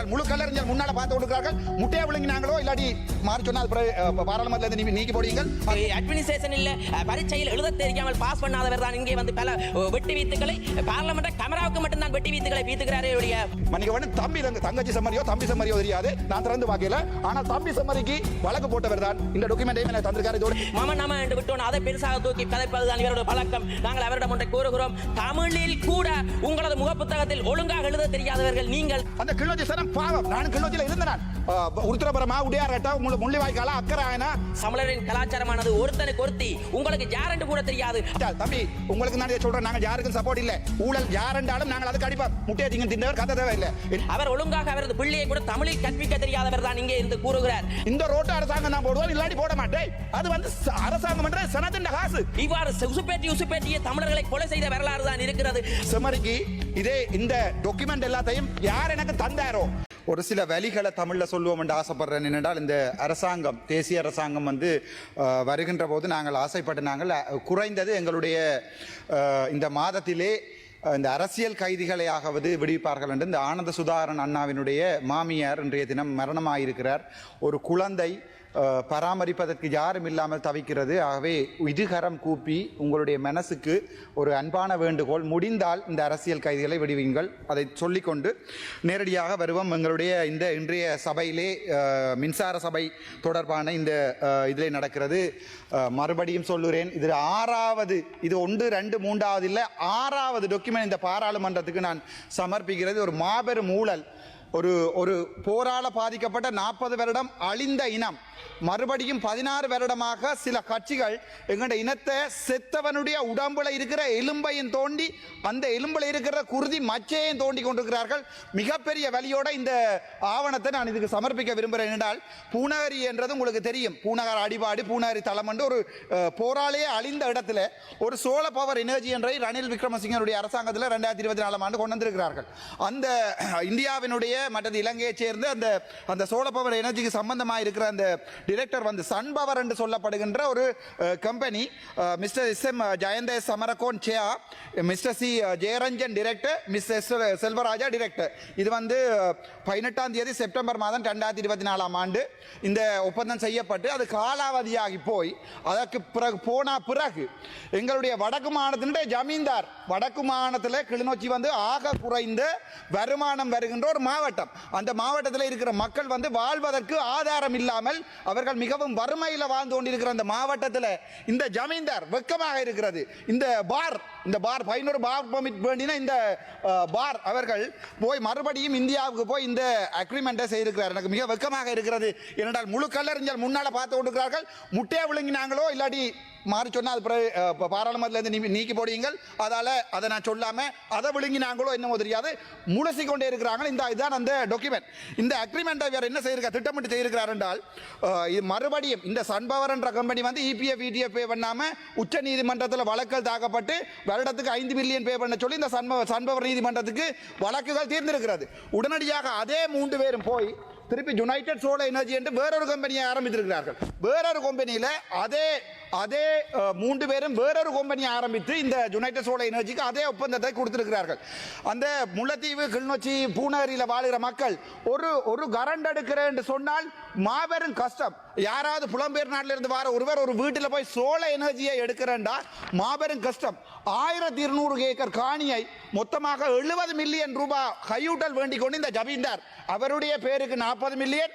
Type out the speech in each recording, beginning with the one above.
ஏனென்றால் முழு கல்லறிஞர் முன்னால பார்த்து கொடுக்கிறார்கள் முட்டையை விழுங்கினாங்களோ இல்லாட்டி மாறி சொன்னால் பாராளுமன்றத்தில் நீக்கி அட்மினிஸ்ட்ரேஷன் இல்ல. பரீட்சையில் எழுத தெரியாமல் பாஸ் பண்ணாதவர் தான் இங்கே வந்து பல வெட்டி வீத்துக்களை பார்லமெண்ட் கமராவுக்கு மட்டும்தான் வெட்டி வீத்துக்களை வீத்துக்கிறாரே ஒழிய. மன்னிக்க வேண்டும் தம்பி தங்க தங்கச்சி சம்மரியோ தம்பி சம்மரியோ தெரியாது. நான் திறந்து பார்க்கல. ஆனால் தம்பி சம்மரிக்கு வழக்கு போட்டவர் தான். இந்த டாக்குமெண்ட்டையும் எனக்கு தந்திருக்காரு இதோட. மம நம என்று விட்டோம். அதை பெருசாக தூக்கி கதைப்பதுதான் இவருடைய பழக்கம். நாங்கள் அவரிடம் ஒன்றை கூறுகிறோம். தமிழில் கூட உங்களது முகப்புத்தகத்தில் ஒழுங்காக எழுத தெரியாதவர்கள் நீங்கள். அந்த கிள்ளோச்சி சனம் பாவம். நான் கிள்ளோச்சியில் இருந்தேன் நான் உருத்திரபுரமா உடையாரட்டா முள்ளிவாய்க்காலா? அக்கராயனா? தமிழரின் கலாச்சாரமானது ஒருத்தனுக்கு ஒருத்தி. உங்களுக்கு யாரென்று கூட தெரியாது. தம்பி உங்களுக்கு நான் சொல்றேன். நாங்க யாருக்கும் சப்போர்ட் இல்ல. ஊழல் யாரென்றாலும் நாங்கள் அதுக்கு அடிப்போம். முட்டையை திங்க தின்னவர் கதை தேவை இல்லை. அவர் ஒழுங்காக அவரது பிள்ளையை கூட தமிழில் கற்பிக்க தெரியாதவர் தான் இங்கே இருந்து கூறுகிறார். இந்த ரோட்டு அரசாங்கம் நான் போடுவோம். இல்லாட்டி போட மாட்டேன். அது வந்து அரசாங்கம் என்ற சனத்தின் காசு. இவ்வாறு உசுப்பேற்றி உசுப்பேற்றிய தமிழர்களை கொலை செய்த வரலாறு தான் இருக்கிறது. செமரிக்கு இதே இந்த டாக்குமெண்ட் எல்லாத்தையும் யார் எனக்கு தந்தாரோ? ஒரு சில வழிகளை தமிழில் சொல்லுவோம் என்று ஆசைப்படுறேன். என்னென்றால் இந்த அரசாங்கம் தேசிய அரசாங்கம் வந்து வருகின்ற போது நாங்கள் ஆசைப்பட்டு நாங்கள் குறைந்தது எங்களுடைய இந்த மாதத்திலே இந்த அரசியல் கைதிகளையாகவது விடுவிப்பார்கள் என்று இந்த ஆனந்த சுதாரன் அண்ணாவினுடைய மாமியார் இன்றைய தினம் மரணமாயிருக்கிறார். ஒரு குழந்தை பராமரிப்பதற்கு யாரும் இல்லாமல் தவிக்கிறது. ஆகவே இதுகரம் கூப்பி உங்களுடைய மனசுக்கு ஒரு அன்பான வேண்டுகோள் முடிந்தால் இந்த அரசியல் கைதிகளை விடுவீங்கள். அதை சொல்லிக்கொண்டு நேரடியாக வருவோம். எங்களுடைய இந்த இன்றைய சபையிலே மின்சார சபை தொடர்பான இந்த இதில் இதிலே நடக்கிறது. மறுபடியும் சொல்லுகிறேன் இது ஆறாவது இது ஒன்று ரெண்டு மூன்றாவது இல்லை ஆறாவது டாக்குமெண்ட் இந்த பாராளுமன்றத்துக்கு நான் சமர்ப்பிக்கிறது. ஒரு மாபெரும் ஊழல். ஒரு ஒரு போரால பாதிக்கப்பட்ட நாற்பது வருடம் அழிந்த இனம். மறுபடியும் பதினாறு வருடமாக சில கட்சிகள் எங்களுடைய இனத்தை செத்தவனுடைய உடம்புல இருக்கிற எலும்பையும் தோண்டி அந்த எலும்புல இருக்கிற குருதி மச்சையும் தோண்டி கொண்டிருக்கிறார்கள். மிகப்பெரிய வழியோட இந்த ஆவணத்தை நான் இதுக்கு சமர்ப்பிக்க விரும்புகிறேன் என்றால் பூநகரி என்றது உங்களுக்கு தெரியும். பூநகர் அடிபாடு பூநகரி தளம் என்று ஒரு போராளியே போராலேயே அழிந்த இடத்துல ஒரு சோழ பவர் எனர்ஜி என்றை ரணில் விக்ரமசிங்கனுடைய அரசாங்கத்தில் ரெண்டாயிரத்தி இருபத்தி நாலாம் ஆண்டு கொண்டு வந்திருக்கிறார்கள். அந்த இந்தியாவினுடைய மற்றது இலங்கையை சேர்ந்து அந்த அந்த சோழ பவர் எனர்ஜிக்கு சம்பந்தமாக இருக்கிற அந்த டிரெக்டர் வந்து சன் பவர் என்று சொல்லப்படுகின்ற ஒரு company mister S M Jayantha Samarakoon chair mister C Jayaranjan director miss S Selvaraja director இது வந்து பதினெட்டாம் தேதி செப்டம்பர் மாதம் ரெண்டாயிரத்தி இருபத்தி நாலாம் ஆண்டு இந்த ஒப்பந்தம் செய்யப்பட்டு அது காலாவதியாகி போய் அதற்கு பிறகு போன பிறகு எங்களுடைய வடக்கு மாநிலத்தினுடைய ஜமீன்தார் வடக்கு மாநிலத்தில் கிளிநொச்சி வந்து ஆக குறைந்த வருமானம் வருகின்ற ஒரு மாவட்டம். அந்த மாவட்டத்தில் இருக்கிற மக்கள் வந்து வாழ்வதற்கு ஆதாரம் இல்லாமல் அவர்கள் மிகவும் வறுமையில் வாழ்ந்து கொண்டிருக்கிற அந்த மாவட்டத்தில் இந்த ஜமீன்தார் வெக்கமாக இருக்கிறது. இந்த பார் இந்த பார் பதினோரு பார் பர்மிட் வேண்டினா இந்த பார் அவர்கள் போய் மறுபடியும் இந்தியாவுக்கு போய் இந்த அக்ரிமெண்ட்டை செய்திருக்கிறார். எனக்கு மிக வெக்கமாக இருக்கிறது. ஏனென்றால் முழு கல்லறிஞர் முன்னால் பார்த்து கொண்டிருக்கிறார்கள். முட்டையை விழுங்கினாங்களோ இல்லாட்டி மாறி சொன்னால் அது பிறகு, அஹ், நீ- நீக்கி போடுவீங்கள். அதால் அதை நான் சொல்லாமல் அதை விழுங்கினாங்களோ என்னமோ தெரியாது. முழுசி கொண்டே இருக்கிறாங்க. இந்த இதுதான் அந்த டாக்குமெண்ட் இந்த அக்ரிமெண்ட்டை வேறு என்ன செய்யிருக்கா திட்டமிட்டு செய்திருக்கிறார் என்றால் இது மறுபடியும் இந்த சன்பவர் என்ற கம்பெனி வந்து இபிஎஃப் இடிஎஃப் பே பண்ணாமல் உச்ச நீதிமன்றத்தில் வழக்கல் தாக்கப்பட்டு வருடத்துக்கு ஐந்து மில்லியன் பே பண்ண சொல்லி இந்த சன்பவர் சன்பவர் நீதிமன்றத்துக்கு வழக்குகள் தீர்ந்திருக்கிறது. உடனடியாக அதே மூன்று பேரும் போய் திருப்பி யுனைடெட் சோலர் எனர்ஜி என்று வேறொரு கம்பெனியை ஆரம்பித்திருக்கிறார்கள். வேறொரு கம்பெனியில் அதே அதே மூன்று பேரும் வேறொரு கம்பெனியை ஆரம்பித்து இந்த யுனைடெட் சோலர் எனர்ஜிக்கு அதே ஒப்பந்தத்தை கொடுத்திருக்கிறார்கள். அந்த முல்லைத்தீவு கிளிநொச்சி பூனேரியில் வாழுகிற மக்கள் ஒரு ஒரு கரண்ட் எடுக்கிறேன் என்று சொன்னால் மாபெரும் கஷ்டம். யாராவது புலம்பெயர் நாட்டில் இருந்து வர ஒருவர் ஒரு வீட்டில் போய் சோழ எனர்ஜியை எடுக்கிறேன்டா மாபெரும் கஷ்டம். ஆயிரத்தி இருநூறு ஏக்கர் காணியை மொத்தமாக எழுபது மில்லியன் ரூபாய் கையூட்டல் வேண்டிக் கொண்டு இந்த ஜமீன்தார் அவருடைய பேருக்கு நாற்பது மில்லியன்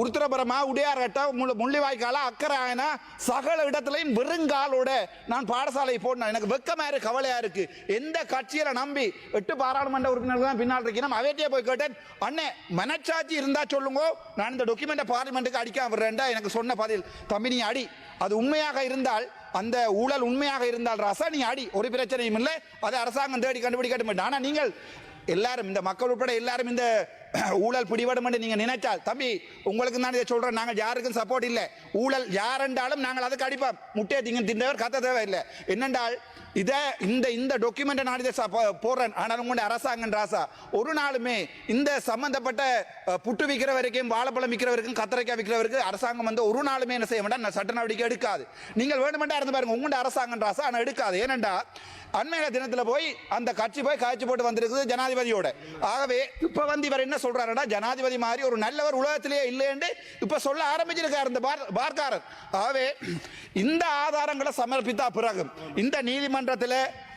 உருத்திரபுரமா உடையார்கட்ட முள்ளிவாய்க்காலா அக்கறாயின சகல இடத்துலையும் வெறுங்காலோட நான் பாடசாலை போடணும். எனக்கு வெக்கமா இருக்கு கவலையா இருக்கு. எந்த கட்சியில நம்பி எட்டு பாராளுமன்ற உறுப்பினர்கள் தான் பின்னால் இருக்கணும் அவைட்டியே போய் கேட்டேன் அண்ணே மனச்சாட்சி இருந்தா சொல்லுங்க. நான் இந்த டாக்குமெண்ட்டை பார்லிமெண்ட்டுக்கு அடிக்காம விடுறேன்டா. எனக்கு சொன்ன பதில் தம்பி நீ அடி. அது உண்மையாக இருந்தால் அந்த ஊழல் உண்மையாக இருந்தால் ரசா நீ அடி. ஒரு பிரச்சனையும் இல்லை. அதை அரசாங்கம் தேடி கண்டுபிடிக்கட்டும் ஆனால் நீங்கள் எல்லாரும் இந்த மக்கள் உட்பட எல்லாரும் இந்த ஊழல் பிடிபடும் என்று நீங்க நினைச்சால் தம்பி உங்களுக்கு தான் இதை சொல்றேன். நாங்கள் யாருக்கும் சப்போர்ட் இல்லை. ஊழல் யாரென்றாலும் நாங்கள் அதுக்கு அடிப்போம். முட்டையை திங்க தின்றவர் கத்த தேவையில்லை. என்னென்றால் இதை இந்த இந்த டாக்குமெண்ட்டை நான் இதை போடுறேன். ஆனால் உங்களுடைய அரசாங்கம் ராசா ஒரு நாளுமே இந்த சம்பந்தப்பட்ட புட்டு விற்கிற வரைக்கும் வாழைப்பழம் விற்கிற வரைக்கும் கத்திரிக்காய் விற்கிற வரைக்கும் அரசாங்கம் வந்து ஒரு நாளுமே என்ன செய்ய வேண்டாம் சட்ட நடவடிக்கை எடுக்காது. நீங்கள் வேணுமெண்டா இருந்து பாருங்க உங்களுடைய அரசாங்கம் ராசா ஆனால் எடுக்காது. ஏனென்றா அண்மையில தினத்தில் போய் அந்த கட்சி போய் காய்ச்சி போட்டு வந்திருக்குது ஜனாதிபதியோட. ஆகவே இப்போ வந்து இவர் என்ன சொல்றாருன்னா ஜனாதிபதி மாதிரி ஒரு நல்லவர் உலகத்திலேயே இல்லைன்னு இப்ப சொல்ல ஆரம்பிச்சிருக்காரு இந்த பார்க்காரர். ஆகவே இந்த ஆதாரங்களை சமர்ப்பித்தா பிறகு இந்த நீதிமன்றத்தில்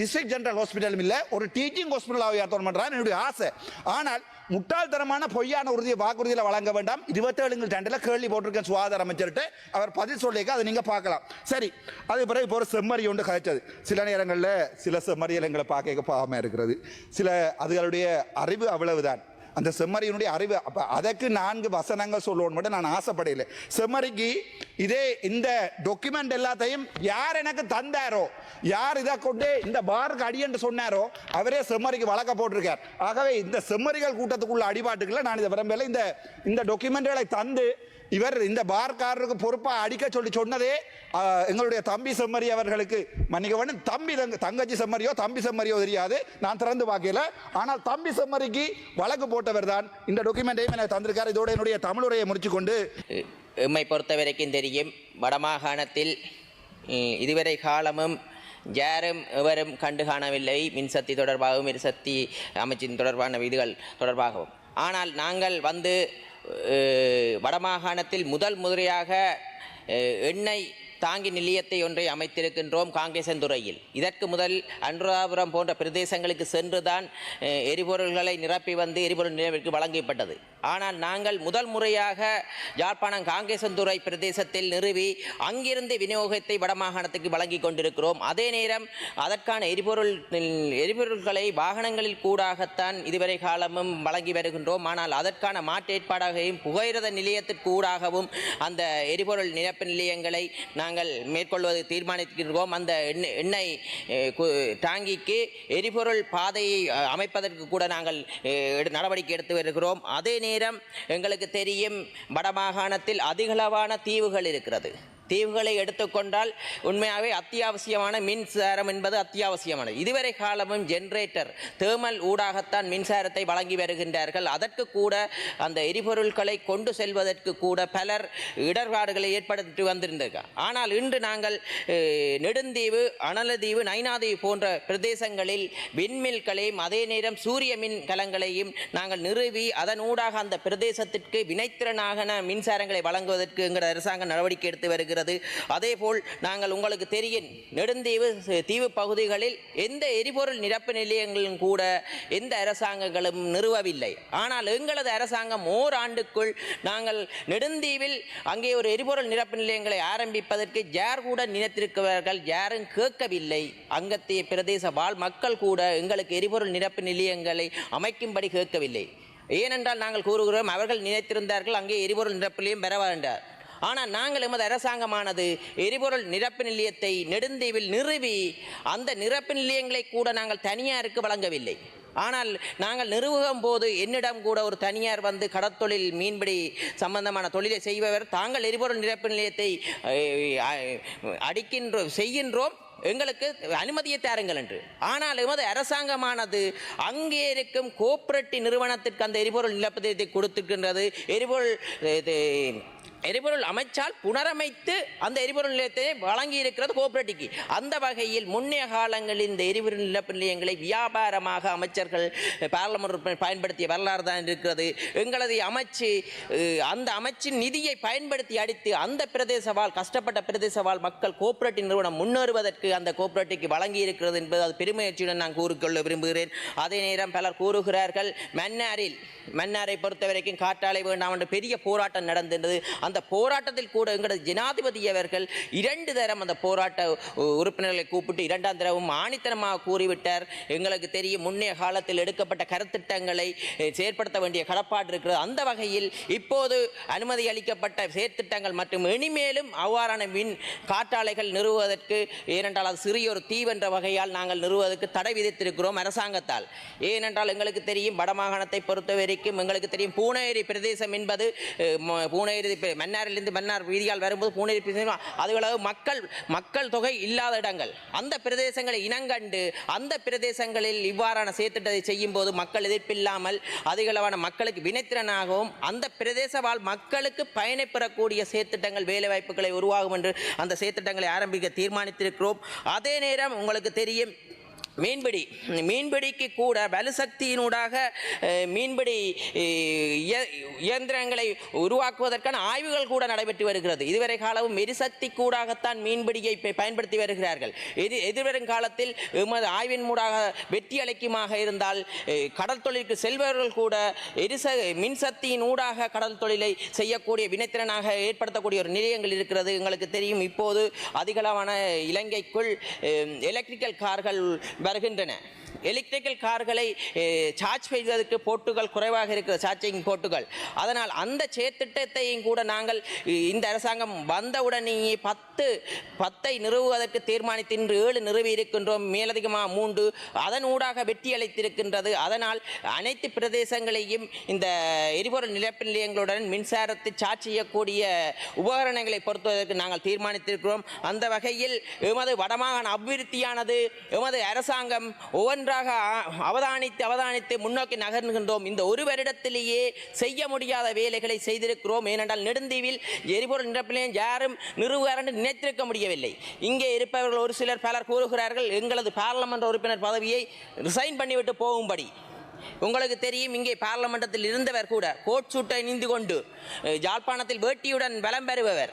டிஸ்ட்ரிக்ட் ஜெனரல் ஹாஸ்பிட்டலும் இல்லை ஒரு டீச்சிங் ஹாஸ்பிட்டலாக உயர்த்தணும் என்னுடைய ஆசை. ஆனால் முட்டாள்தனமான பொய்யான உறுதியை வாக்குறுதியில் வழங்க வேண்டாம். இருபத்தேழுங்கள் ரெண்டில் கேள்வி போட்டிருக்கேன் சுகாதார அமைச்சர்கிட்ட. அவர் பதில் சொல்லியிருக்க அதை நீங்கள் பார்க்கலாம். சரி அது பிறகு இப்போ ஒரு செம்மறி ஒன்று கதைச்சது. சில நேரங்களில் சில செம்மறியல் எங்களை பார்க்க பாவமாக இருக்கிறது. சில அதுகளுடைய அறிவு அவ்வளவுதான். அந்த செம்மறியினுடைய அறிவு அப்போ அதற்கு நான்கு வசனங்கள் சொல்லணும் மட்டும் நான் ஆசைப்படையில செம்மறிக்கு இதே இந்த டாக்குமெண்ட் எல்லாத்தையும் யார் எனக்கு தந்தாரோ யார் இதை கொண்டு இந்த பாருக்கு அடியன்று சொன்னாரோ அவரே செம்மறிக்கு வழக்க போட்டிருக்கார். ஆகவே இந்த செம்மறிகள் கூட்டத்துக்குள்ள அடிபாட்டுக்குள்ள நான் இதை விரும்பல இந்த இந்த டாக்குமெண்ட்களை தந்து இவர் இந்த பார்க்காரருக்கு பொறுப்பாக அடிக்க சொல்லி சொன்னதே எங்களுடைய தம்பி செம்மறி அவர்களுக்கு. மன்னிக்க வேண்டும் தம்பி தங்க- தங்கச்சி செம்மறியோ தம்பி செம்மறியோ தெரியாது. நான் திறந்து பார்க்கல. ஆனால் தம்பி செம்மறிக்கு வழக்கு போட்டவர் தான். இந்த டாக்குமெண்ட்டையும் எனக்கு தந்திருக்கார். இதோட என்னுடைய தமிழுரையை முடிச்சு கொண்டு எம்மை பொறுத்த வரைக்கும் தெரியும் வடமாகாணத்தில் இதுவரை காலமும் யாரும் எவரும் கண்டு காணவில்லை. மின்சக்தி தொடர்பாகவும் எரிசக்தி அமைச்சின் தொடர்பான விதிகள் தொடர்பாகவும். ஆனால் நாங்கள் வந்து வடமாகாணத்தில் முதல் முறையாக எண்ணெய் தாங்கி நிலையத்தை ஒன்றை அமைத்திருக்கின்றோம் காங்கேசந்துறையில் இதற்கு முதல் அனுராபுரம் போன்ற பிரதேசங்களுக்கு சென்றுதான் எரிபொருள்களை நிரப்பி வந்து எரிபொருள் நிலையத்திற்கு வழங்கப்பட்டது. ஆனால் நாங்கள் முதல் முறையாக யாழ்ப்பாணம் காங்கேசந்துறை பிரதேசத்தில் நிறுவி அங்கிருந்து விநியோகத்தை வடமாகாணத்துக்கு வழங்கி கொண்டிருக்கிறோம். அதே நேரம் அதற்கான எரிபொருள் எரிபொருள்களை வாகனங்களில் கூடாகத்தான் இதுவரை காலமும் வழங்கி வருகின்றோம். ஆனால் அதற்கான மாற்றேற்பாடாகவும் புகையிரத நிலையத்திற்கு ஊடாகவும் அந்த எரிபொருள் நிரப்பு நிலையங்களை நாங்கள் மேற்கொள்வது தீர்மானித்திருக்கிறோம். அந்த எண்ணெய் எண்ணெய் டாங்கிக்கு எரிபொருள் பாதையை அமைப்பதற்கு கூட நாங்கள் எடு- நடவடிக்கை எடுத்து வருகிறோம். அதே நேரம் நேரம் எங்களுக்கு தெரியும். வடமாகாணத்தில் அதிகளவான தீவுகள் இருக்கிறது. தீவுகளை எடுத்துக்கொண்டால் உண்மையாகவே அத்தியாவசியமான மின்சாரம் என்பது அத்தியாவசியமானது. இதுவரை காலமும் ஜென்ரேட்டர் தேர்மல் ஊடாகத்தான் மின்சாரத்தை வழங்கி வருகின்றார்கள். அதற்கு கூட அந்த எரிபொருட்களை கொண்டு செல்வதற்கு கூட பலர் இடர்பாடுகளை ஏற்படுத்தி வந்திருந்தார்கள் ஆனால் இன்று நாங்கள் நெடுந்தீவு அனலதீவு நைனாதீவு போன்ற பிரதேசங்களில் விண்மில்களையும் அதே நேரம் சூரிய மின் கலங்களையும் நாங்கள் நிறுவி அதன் ஊடாக அந்த பிரதேசத்திற்கு வினைத்திறனாக மின்சாரங்களை வழங்குவதற்கு எங்கள் அரசாங்கம் நடவடிக்கை எடுத்து வருகிறது. அதேபோல் நாங்கள் உங்களுக்கு தெரியும் நெடுந்தீவு தீவு பகுதிகளில் எந்த எரிபொருள் நிரப்பு நிலையங்களும் கூட எந்த அரசாங்கங்களும் நிறுவவில்லை. ஆனால் எங்களது அரசாங்கம் ஓராண்டுக்குள் நாங்கள் நெடுந்தீவில் அங்கே ஒரு எரிபொருள் நிரப்பு நிலையங்களை ஆரம்பிப்பதற்கு யார் கூட நினைத்திருக்கிறார்கள் யாரும் கேட்கவில்லை. அங்கத்திய பிரதேச வாழ் மக்கள் கூட எங்களுக்கு எரிபொருள் நிரப்பு நிலையங்களை அமைக்கும்படி கேட்கவில்லை. ஏனென்றால் நாங்கள் கூறுகிறோம் அவர்கள் நினைத்திருந்தார்கள் அங்கே எரிபொருள் நிரப்பிலையும் பெற வேண்டார் ஆனால் நாங்கள் எமது அரசாங்கமானது எரிபொருள் நிரப்பு நிலையத்தை நெடுந்தீவில் நிறுவி அந்த நிரப்பு நிலையங்களை கூட நாங்கள் தனியாருக்கு வழங்கவில்லை. ஆனால் நாங்கள் நிறுவகம் போது என்னிடம் கூட ஒரு தனியார் வந்து கடற்தொழில் மீன்பிடி சம்பந்தமான தொழிலை செய்பவர் தாங்கள் எரிபொருள் நிரப்பு நிலையத்தை அடிக்கின்றோம் செய்கின்றோம். எங்களுக்கு அனுமதியை தாருங்கள் என்று. ஆனால் எமது அரசாங்கமானது அங்கே இருக்கும் கோஆபரேட்டிவ் நிறுவனத்திற்கு அந்த எரிபொருள் நிலப்பதியத்தை கொடுத்திருக்கின்றது. எரிபொருள் இது, எரிபொருள் அமைச்சால் புனரமைத்து அந்த எரிபொருள் நிலையத்தை வழங்கி இருக்கிறது கோஆபரேட்டிவ்க்கு. அந்த வகையில் முன்னைய காலங்களில் இந்த எரிபொருள் நிலப்பு நிலையங்களை வியாபாரமாக அமைச்சர்கள் பாராளுமன்ற பயன்படுத்திய வரலாறு தான் இருக்கிறது. எங்களது அமைச்சு அந்த அமைச்சின் நிதியை பயன்படுத்தி அடித்து அந்த பிரதேச வாழ் கஷ்டப்பட்ட பிரதேச வாழ் மக்கள் கோஆபரேட்டிவ் நிறுவனம் முன்னேறுவதற்கு அந்த கோஆபரேட்டிவ்க்கு வழங்கி இருக்கிறது என்பது அது பெருமையற்றியுடன் நான் கூறிக்கொள்ள விரும்புகிறேன். அதே நேரம் பலர் கூறுகிறார்கள் மன்னாரில் மன்னாரை பொறுத்த வரைக்கும் காற்றாலை வேண்டாம் என்ற பெரிய போராட்டம் நடந்திருந்தது. அந்த போராட்டத்தில் கூட எங்களது ஜனாதிபதி அவர்கள் இரண்டு தரம் அந்த போராட்ட உ- உறுப்பினர்களை கூப்பிட்டு இரண்டாம் தரவும் ஆணித்தனமாக கூறிவிட்டார். எங்களுக்கு தெரியும் முன்னைய காலத்தில் எடுக்கப்பட்ட கருத்திட்டங்களை செயற்படுத்த வேண்டிய கடப்பாடு இருக்கிறது. அந்த வகையில் இப்போது அனுமதி அளிக்கப்பட்ட செயற்திட்டங்கள் மற்றும் இனிமேலும் அவ்வாறான மின் காற்றாலைகள் நிறுவுவதற்கு ஏனென்றால் அது சிறிய ஒரு தீவென்ற வகையால் நாங்கள் நிறுவுவதற்கு தடை விதித்திருக்கிறோம் அரசாங்கத்தால். ஏனென்றால் எங்களுக்கு தெரியும் வடமாகாணத்தை பொறுத்த வரைக்கும் எங்களுக்கு தெரியும் பூனேரி பிரதேசம் என்பது ம- பூனேரி மன்னாரிலிருந்து மன்னார் வீதியால் வரும்போது பூனேரி பிரதேசம் அதுகளவு மக்கள் மக்கள் தொகை இல்லாத இடங்கள். அந்த பிரதேசங்களை இனங்கண்டு அந்த பிரதேசங்களில் இவ்வாறான செயற்திட்டத்தை செய்யும் போது மக்கள் எதிர்ப்பில்லாமல் அதிகளவான மக்களுக்கு வினைத்திறனாகவும் அந்த பிரதேச வாழ் மக்களுக்கு பயனை பெறக்கூடிய செயற்திட்டங்கள் வேலைவாய்ப்புகளை உருவாகும் என்று அந்த செயற்திட்டங்களை ஆரம்பிக்க தீர்மானித்திருக்கிறோம். அதே நேரம் உங்களுக்கு தெரியும் மீன்பிடி மீன்பிடிக்கு கூட வலுசக்தியினூடாக மீன்பிடி இயந்திரங்களை உருவாக்குவதற்கான ஆய்வுகள் கூட நடைபெற்று வருகிறது. இதுவரை காலமும் எரிசக்தி கூடாகத்தான் மீன்பிடியை பயன்படுத்தி வருகிறார்கள். எது எதிர்வரும் காலத்தில் எமது ஆய்வின் மூடாக வெற்றி அளிக்குமாக இருந்தால் கடல் தொழிலுக்கு செல்பவர்கள் கூட எரிச மின்சக்தியின் ஊடாக கடல் தொழிலை செய்யக்கூடிய வினைத்திறனாக ஏற்படுத்தக்கூடிய ஒரு நிலையங்கள் இருக்கிறது. எங்களுக்கு தெரியும் இப்போது அதிகளவான இலங்கைக்குள் எலக்ட்ரிக்கல் கார்கள் வருகின்றன. எலக்ட்ரிக்கல் கார்களை சார்ஜ் செய்வதற்கு போட்டுகள் குறைவாக இருக்கிற சார்ஜிங் போட்டுகள் அதனால் அந்த செயற்திட்டத்தையும் கூட நாங்கள் இந்த அரசாங்கம் வந்தவுடனேயே பத்து பத்தை நிறுவுவதற்கு தீர்மானித்து இன்று ஏழு நிறுவி இருக்கின்றோம். மேலதிகமாக மூன்று. அதன் ஊடாக வெற்றி அளித்திருக்கின்றது. அதனால் அனைத்து பிரதேசங்களையும் இந்த எரிபொருள் நிலப்பு நிலையங்களுடன் மின்சாரத்தை சார்ஜ் செய்யக்கூடிய உபகரணங்களை பொறுத்துவதற்கு நாங்கள் தீர்மானித்திருக்கிறோம். அந்த வகையில் எமது வடமாகாண அபிவிருத்தியானது எமது அரசாங்கம் ஒவ்வொன்றாக அவதானித்து அவதானித்து முன்னோக்கி நகர்கின்றோம். இந்த ஒரு வருடத்திலேயே செய்ய முடியாத வேலைகளை செய்திருக்கிறோம். ஏனென்றால் நெடுந்தீவில் எரிபொருள் நிரப்பிலையும் யாரும் நிறுவுவார் நினைத்திருக்க முடியவில்லை. இங்கே இருப்பவர்கள் ஒரு சிலர் பலர் கூறுகிறார்கள் எங்களது பாராளுமன்ற உறுப்பினர் பதவியை ரிசைன் பண்ணிவிட்டு போகும்படி. உங்களுக்கு தெரியும் இங்கே பாராளுமன்றத்தில் இருந்தவர் கூட கோட் சூட்டை அணிந்து கொண்டு அஹ், யாழ்ப்பாணத்தில் வேட்டியுடன் வலம் பெறுபவர்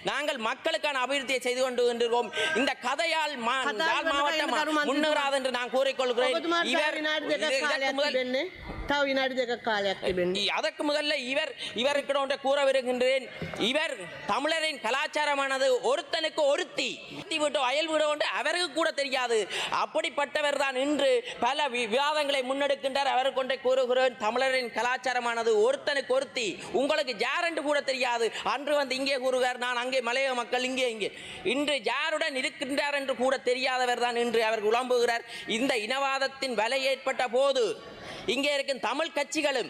நாங்கள் மக்களுக்கான அபிவிருத்தியை செய்து கொண்டு கொண்டிருக்கோம் இந்த கதையால் மாவட்டம் முன்னேறாது என்று நான் கூறிக்கொள்கிறேன். විනාඩි දෙකක් இதற்கு කාලයක් முதல் තිබෙන්නේ. තව විනාඩි දෙකක් කාලයක් තිබෙන්නේ. அதற்கு முதல்ல இவர் இவருக்கு ஒன்றை கூற விரும்புகின்றேன் இவர் தமிழரின் கலாச்சாரமானது ஒருத்தனுக்கு ஒருத்தி ஒருத்தி விட்டு அயல் வீடு ஒன்று அவருக்கு கூட தெரியாது அப்படிப்பட்டவர் தான் இன்று பல வி- விவாதங்களை முன்னெடுக்கின்றார் அவருக்கு ஒன்றை கூறுகிறேன் தமிழரின் கலாச்சாரமானது ஒருத்தனுக்கு ஒருத்தி உங்களுக்கு யார் என்று கூட தெரியாது அன்று வந்து இங்கே கூறுகிறார் நான் அங்கே மலைய மக்கள் இங்கே இங்கே இன்று யாருடன் இருக்கின்றார் என்று கூட தெரியாதவர் தான் இன்று அவர் உழம்புகிறார் இந்த இனவாதத்தின் வலை ஏற்பட்ட போது இங்கே இருக்கும் தமிழ் கட்சிகளும்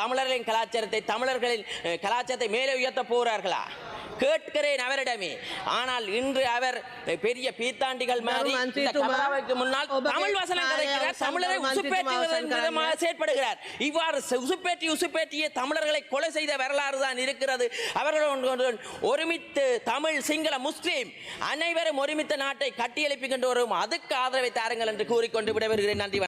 தமிழர்களின் கலாச்சாரத்தை தமிழர்களின் கலாச்சாரத்தை மேலே உயர்த்த போகிறார்களா? கேட்கிறேன் அவரிடமே. ஆனால் இன்று அவர் பெரிய பீத்தாண்டிகள் மாதிரி முன்னால் தமிழ் வசனம் செயற்படுகிறார். இவ்வாறு உசுப்பேற்றி உசுப்பேற்றிய தமிழர்களை கொலை செய்த வரலாறு தான் இருக்கிறது. அவர்கள் ஒருமித்து தமிழ் சிங்கள முஸ்லீம் அனைவரும் ஒருமித்த நாட்டை கட்டியெழுப்புகின்ற வரும். அதுக்கு ஆதரவை தாருங்கள் என்று கூறிக்கொண்டு விடைபெறுகிறேன். நன்றி